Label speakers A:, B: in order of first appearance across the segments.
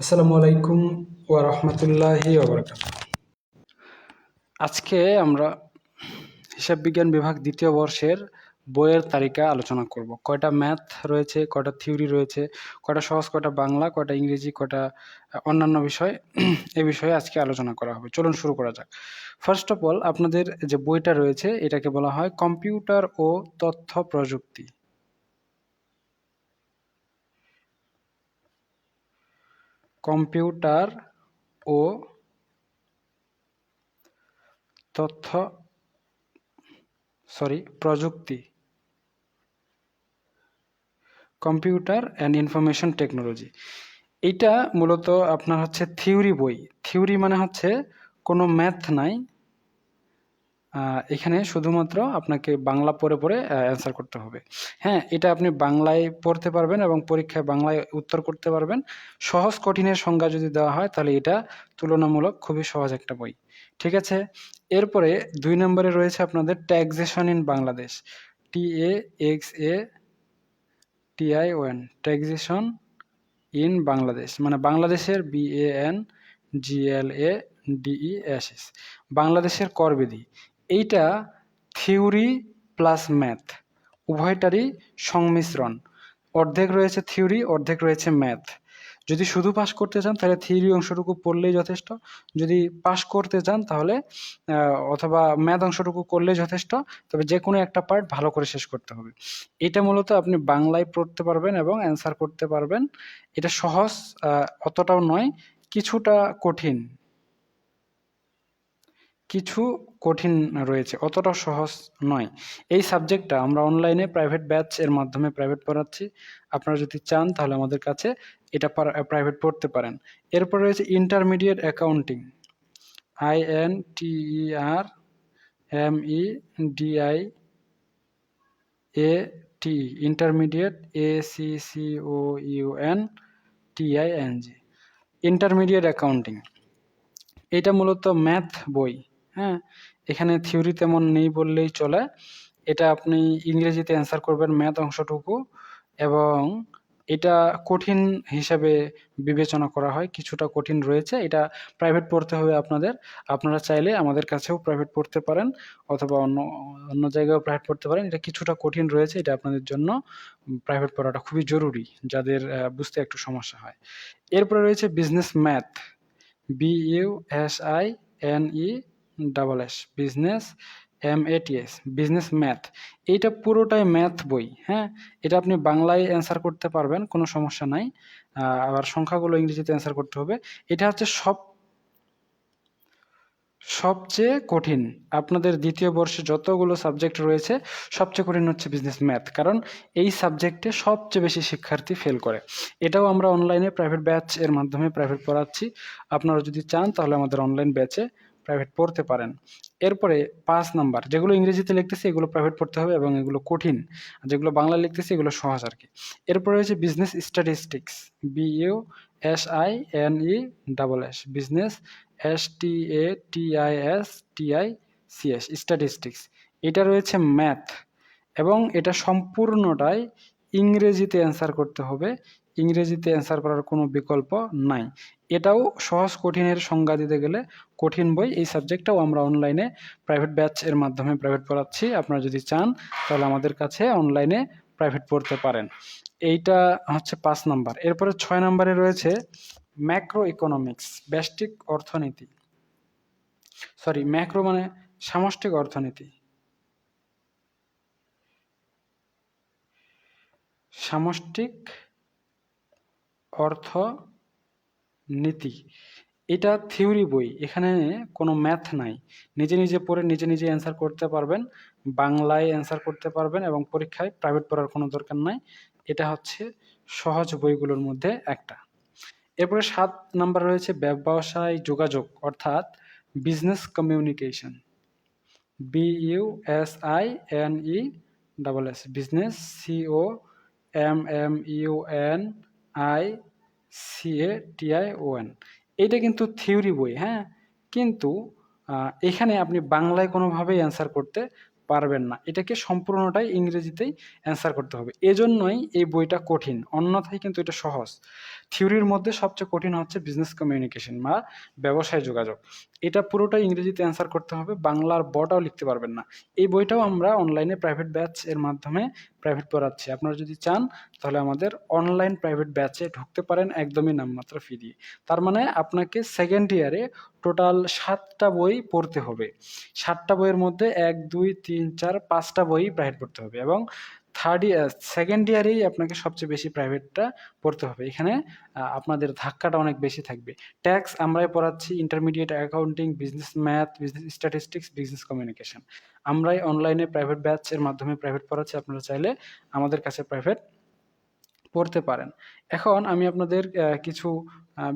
A: আসসালামু আলাইকুম ওয়া রাহমাতুল্লাহি ওয়া আজকে আমরা হিসাব বিজ্ঞান বিভাগ দ্বিতীয় বর্ষের বইয়ের তালিকা আলোচনা করব। কয়টা ম্যাথ রয়েছে, কয়টা থিওরি রয়েছে, কয়টা সহজ, কয়টা বাংলা, কয়টা ইংরেজি, কয়টা অন্যান্য বিষয় এই বিষয়ে আজকে আলোচনা করা হবে। চলুন শুরু করা যাক। ফার্স্ট অফ অল আপনাদের যে বইটা রয়েছে, এটাকে বলা হয় কম্পিউটার ও তথ্য প্রযুক্তি। কম্পিউটার ও তথ্য সরি প্রযুক্তি। কম্পিউটার অ্যান্ড ইনফরমেশন টেকনোলজি এইটা মূলত আপনার হচ্ছে থিওরি বই। থিওরি মানে হচ্ছে কোনো ম্যাথ নাই। এখানে শুধুমাত্র আপনাকে বাংলা পড়ে পড়ে অ্যান্সার করতে হবে। হ্যাঁ এটা আপনি বাংলায় পড়তে পারবেন এবং পরীক্ষায় বাংলায় উত্তর করতে পারবেন। সহজ কঠিনের সংজ্ঞা যদি দেওয়া হয়, তাহলে এটা তুলনামূলক খুবই সহজ একটা বই। ঠিক আছে? এরপরে দুই নম্বরে রয়েছে আপনাদের taxation in Bangladesh T A X A TI ON taxation in Bangladesh মানে বাংলাদেশের BAN GLA N G L A DE S S বাংলাদেশের করবিধি। এইটা থিওরি প্লাস ম্যাথ, উভয়টারই সংমিশ্রণ। অর্ধেক রয়েছে থিওরি, অর্ধেক রয়েছে ম্যাথ। যদি শুধু পাশ করতে চান, তাহলে থিওরি অংশটুকু পড়লেই যথেষ্ট। যদি পাশ করতে চান, তাহলে অথবা ম্যাথ অংশটুকু করলেই যথেষ্ট। তবে যে কোনো একটা পার্ট ভালো করে শেষ করতে হবে। এটা মূলত আপনি বাংলায় পড়তে পারবেন এবং অ্যান্সার করতে পারবেন। এটা সহজ অতটাও নয়, কিছুটা কঠিন। কিছু কঠিন রয়েছে অতটা সহজ নয়। এই সাবজেক্টটা আমরা অনলাইনে প্রাইভেট ব্যাচ এর মাধ্যমে প্রাইভেট পড়াচ্ছি। আপনারা যদি চান তাহলে আমাদের কাছে এটা প্রাইভেট পড়তে পারেন। এরপর রয়েছে intermediate accounting I N T E R M E D I A T intermediate A C C O U N T I N G intermediate accounting এটা মূলত ম্যাথ বই। হ্যাঁ? এখানে থিওরি তেমন নেই বললেই চলে। এটা আপনি ইংরেজিতে অ্যান্সার করবেন ম্যাথ অংশটুকু এবং এটা কঠিন হিসাবে বিবেচনা করা হয়। কিছুটা কঠিন রয়েছে। এটা প্রাইভেট পড়তে হবে আপনাদের। আপনারা চাইলে আমাদের কাছেও প্রাইভেট পড়তে পারেন অথবা অন্য অন্য জায়গায়ও প্রাইভেট পড়তে পারেন। এটা কিছুটা কঠিন রয়েছে। এটা আপনাদের জন্য প্রাইভেট পড়াটা খুবই জরুরি যাদের বুঝতে একটু সমস্যা হয়। এরপরে রয়েছে business math B U S I N E double S business M A T S business math এইটা পুরোটাই ম্যাথ বই হ্যাঁ? এটা আপনি বাংলায় অ্যান্সার করতে পারবেন, কোনো সমস্যা নাই। আবার সংখ্যাগুলো ইংরেজিতে অ্যান্সার করতে হবে। এটা হচ্ছে সব, সবচেয়ে কঠিন। আপনাদের দ্বিতীয় বর্ষে যতগুলো সাবজেক্ট রয়েছে, সবচেয়ে কঠিন হচ্ছে বিজনেস ম্যাথ কারণ এই সাবজেক্টে সবচেয়ে বেশি শিক্ষার্থী ফেল করে। এটাও আমরা অনলাইনে প্রাইভেট ব্যাচ এর মাধ্যমে প্রাইভেট পড়াচ্ছি। আপনারা যদি চান, তাহলে আমাদের অনলাইন ব্যাচে প্রাইভেট পড়তে পারেন। এরপরে পাঁচ নাম্বার, যেগুলো ইংরেজিতে লিখতেছি এগুলো প্রাইভেট পড়তে হবে এবং এগুলো কঠিন। যেগুলো বাংলা লিখতেছি এগুলো সহজ আর কি। এরপরে হচ্ছে business statistics B U S I N E double S business S T A T I S T I C S statistics এটা রয়েছে ম্যাথ এবং এটা সম্পূর্ণটাই ইংরেজিতে অ্যান্সার করতে হবে। ইংরেজিতে অ্যান্সার করার কোনো বিকল্প নাই। এটাও সহজ কঠিনের সংজ্ঞা দিতে গেলে কঠিন বই এই সাবজেক্টটাও আমরা অনলাইনে প্রাইভেট ব্যাচ এর মাধ্যমে প্রাইভেট পড়াচ্ছি। আপনারা যদি চান, তাহলে আমাদের কাছে অনলাইনে প্রাইভেট পড়তে পারেন। এইটা হচ্ছে পাঁচ নাম্বার। এরপরে ছয় নাম্বারে রয়েছে ম্যাক্রো ইকোনমিক্স ব্যষ্টিক অর্থনীতি। সরি ম্যাক্রো মানে সামষ্টিক অর্থনীতি। সামষ্টিক অর্থনীতি এটা থিওরি বই। এখানে কোনো ম্যাথ নাই। নিজে নিজে পড়ে নিজে নিজে অ্যান্সার করতে পারবেন, বাংলায় অ্যান্সার করতে পারবেন এবং পরীক্ষায় প্রাইভেট পড়ার কোনো দরকার নাই। এটা হচ্ছে সহজ বইগুলোর মধ্যে একটা। এরপরে সাত নাম্বার রয়েছে ব্যবসায় যোগাযোগ, অর্থাৎ business communication. B U S I N E double S, business CO M M U N I C A T I O N. এইটা কিন্তু থিওরি বই হ্যাঁ? কিন্তু এখানে আপনি বাংলায় কোনোভাবেই অ্যান্সার করতে পারবেন না। এটাকে সম্পূর্ণটাই ইংরেজিতেই অ্যান্সার করতে হবে। এজন্যই এই বইটা কঠিন, অন্যথায় কিন্তু এটা সহজ। থিওরির মধ্যে সবচেয়ে কঠিন হচ্ছে বিজনেস কমিউনিকেশন বা ব্যবসায় যোগাযোগ। এটা পুরোটাই ইংরেজিতে অ্যান্সার করতে হবে, বাংলার বটাও লিখতে পারবেন না। এই বইটাও আমরা অনলাইনে প্রাইভেট ব্যাচ এর মাধ্যমে প্রাইভেট পড়াচ্ছি। আপনারা যদি চান, তাহলে আমাদের অনলাইন প্রাইভেট ব্যাচে ঢুকতে পারেন একদমই নামমাত্র ফি দিয়ে। তার মানে আপনাকে সেকেন্ড ইয়ারে টোটাল সাতটা বই পড়তে হবে। সাতটা বইয়ের মধ্যে এক, দুই, তিন, চার, পাঁচটা বই প্রাইভেট পড়তে হবে এবং থার্ড ইয়ার সেকেন্ড ইয়ারেই আপনাকে সবচেয়ে বেশি প্রাইভেটটা পড়তে হবে। এখানে আপনাদের ধাক্কাটা অনেক বেশি থাকবে। ট্যাক্স আমরাই পড়াচ্ছি intermediate accounting business math business statistics business communication আমরাই অনলাইনে প্রাইভেট ব্যাচের মাধ্যমে প্রাইভেট পড়াচ্ছি, আপনারা চাইলে আমাদের কাছে প্রাইভেট পড়তে পারেন। এখন আমি আপনাদের কিছু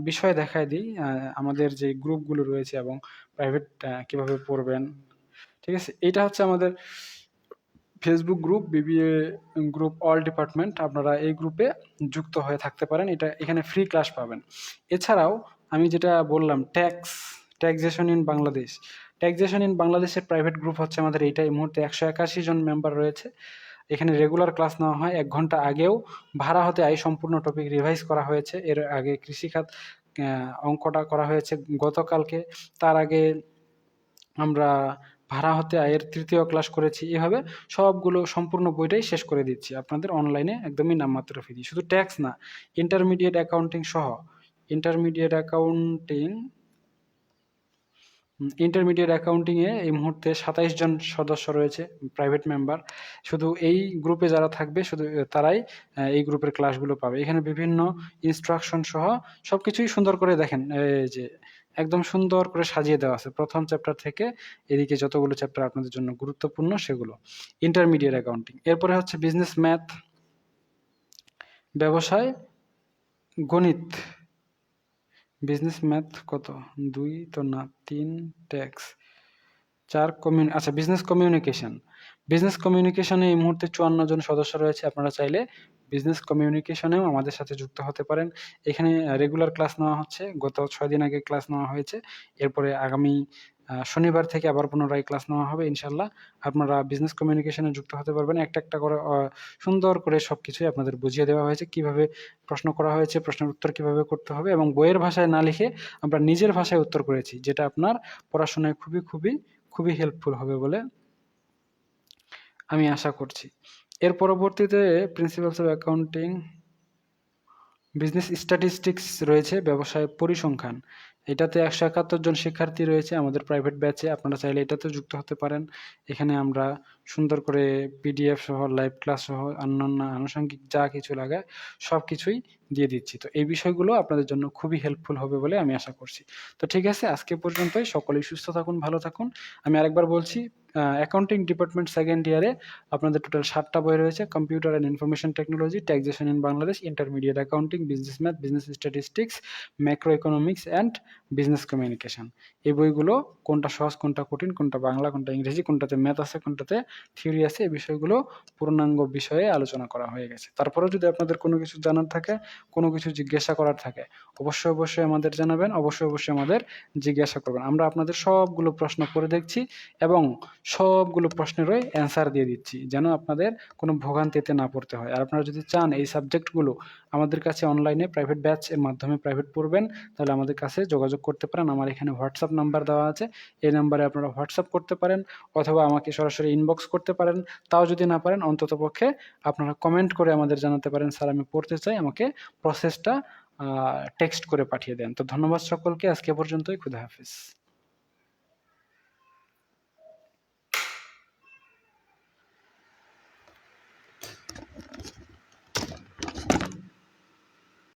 A: বিষয় দেখাই দিই আমাদের যে গ্রুপগুলো রয়েছে এবং প্রাইভেট কীভাবে পড়বেন, ঠিক আছে? এটা হচ্ছে আমাদের Facebook group BBA group all department আপনারা এই গ্রুপে যুক্ত হয়ে থাকতে পারেন। এটা, এখানে ফ্রি ক্লাস পাবেন। এছাড়াও, আমি যেটা বললাম tax taxation in Bangladesh taxation in বাংলাদেশের প্রাইভেট গ্রুপ হচ্ছে আমাদের এইটা। এই মুহূর্তে একশো একাশি জন মেম্বার রয়েছে। এখানে রেগুলার ক্লাস নেওয়া হয়। এক ঘণ্টা আগেও ভাড়া হতে আই সম্পূর্ণ টপিক রিভাইজ করা হয়েছে। এর আগে কৃষিখাত অঙ্কটা করা হয়েছে গতকালকে। তার আগে আমরা ভাড়া হতে আয়ের তৃতীয় ক্লাস করেছি। এভাবে সবগুলো সম্পূর্ণ বইটাই শেষ করে দিচ্ছি। আপনাদের অনলাইনে একদমই নামমাত্র ফি শুধু ট্যাক্স না ইন্টারমিডিয়েট অ্যাকাউন্টিং সহ ইন্টারমিডিয়েট অ্যাকাউন্টিং ইন্টারমিডিয়েট অ্যাকাউন্টিংয়ে এই মুহূর্তে সাতাইশ জন সদস্য রয়েছে প্রাইভেট মেম্বার শুধু এই গ্রুপে যারা থাকবে, শুধু তারাই এই গ্রুপের ক্লাসগুলো পাবে। এখানে বিভিন্ন ইনস্ট্রাকশন সহ সব কিছুই সুন্দর করে দেখেন। যে একদম সুন্দর করে সাজিয়ে দেওয়া আছে। প্রথম চ্যাপ্টার থেকে এদিকে যতগুলো চ্যাপ্টার আপনাদের জন্য গুরুত্বপূর্ণ সেগুলো। ইন্টারমিডিয়েট অ্যাকাউন্টিং এরপরে হচ্ছে বিজনেস ম্যাথ ব্যবসায় গণিত। বিজনেস ম্যাথ কত? দুই তো না, তিন ট্যাক্স চার কমিউনি আচ্ছা বিজনেস কমিউনিকেশন বিজনেস কমিউনিকেশনে এই মুহূর্তে চুয়ান্ন জন সদস্য রয়েছে। আপনারা চাইলে বিজনেস কমিউনিকেশনেও আমাদের সাথে যুক্ত হতে পারেন। এখানে রেগুলার ক্লাস নেওয়া হচ্ছে। গত ছয় দিন আগে ক্লাস নেওয়া হয়েছে। এরপরে আগামী শনিবার থেকে আবার পুনরায় ক্লাস নেওয়া হবে ইনশাল্লাহ আপনারা বিজনেস কমিউনিকেশনে যুক্ত হতে পারবেন। একটা একটা করে সুন্দর করে সব কিছুই আপনাদের বুঝিয়ে দেওয়া হয়েছে। কীভাবে প্রশ্ন করা হয়েছে, প্রশ্নের উত্তর কীভাবে করতে হবে এবং বইয়ের ভাষায় না লিখে আমরা নিজের ভাষায় উত্তর করেছি, যেটা আপনার পড়াশোনায় খুবই খুবই খুবই হেল্পফুল হবে বলে আমি আশা করছি। এর পরবর্তীতে principles of accounting business statistics রয়েছে, ব্যবসায় পরিসংখ্যান। এটাতে একশো একাত্তর জন শিক্ষার্থী রয়েছে, আমাদের প্রাইভেট ব্যাচে আপনারা চাইলে এটাতে যুক্ত হতে পারেন। এখানে আমরা সুন্দর করে পিডিএফ সহ লাইভ ক্লাস সহ, অন্যান্য আনুষঙ্গিক যা কিছু লাগে, সব কিছুই দিয়ে দিচ্ছি। তো এই বিষয়গুলো আপনাদের জন্য খুবই হেল্পফুল হবে বলে আমি আশা করছি। তো ঠিক আছে, আজকে পর্যন্তই। সকলেই সুস্থ থাকুন, ভালো থাকুন। আমি আরেকবার বলছি অ্যাকাউন্টিং ডিপার্টমেন্ট সেকেন্ড ইয়ারে আপনাদের টোটাল সাতটা বই রয়েছে computer and information technology taxation in Bangladesh intermediate accounting business math business statistics macroeconomics and business communication এই বইগুলো কোনটা সহজ, কোনটা কঠিন, কোনটা বাংলা, কোনটা ইংরেজি, কোনটাতে ম্যাথ আছে, কোনটাতে থিওরি আছে, এই বিষয়গুলো পূর্ণাঙ্গ বিষয়ে আলোচনা করা হয়ে গেছে। তারপরেও যদি আপনাদের কোনো কিছু জানার থাকে, কোনো কিছু জিজ্ঞাসা করার থাকে, অবশ্যই অবশ্যই আমাদের জানাবেন, অবশ্যই অবশ্যই আমাদের জিজ্ঞাসা করবেন। আমরা আপনাদের সবগুলো প্রশ্ন করে দেখছি এবং সবগুলো প্রশ্নেরই অ্যান্সার দিয়ে দিচ্ছি, যেন আপনাদের কোনো ভোগান্তিতে না পড়তে হয়। আর আপনারা যদি চান এই সাবজেক্টগুলো আমাদের কাছে অনলাইনে প্রাইভেট ব্যাচ এর মাধ্যমে প্রাইভেট পড়বেন, তাহলে আমাদের কাছে যোগাযোগ করতে পারেন। আমার এখানে হোয়াটসঅ্যাপ নাম্বার দেওয়া আছে। এই নাম্বারে আপনারা হোয়াটসঅ্যাপ করতে পারেন অথবা আমাকে সরাসরি ইনবক্স করতে পারেন। তাও যদি না পারেন অন্তত পক্ষে আপনারা কমেন্ট করে আমাদের জানাতে পারেন, স্যার, আমি পড়তে চাই। আমাকে প্রসেসটা টেক্সট করে পাঠিয়ে দেন। তো ধন্যবাদ সকলকে। আজকে পর্যন্তই। খুদা হাফিজ।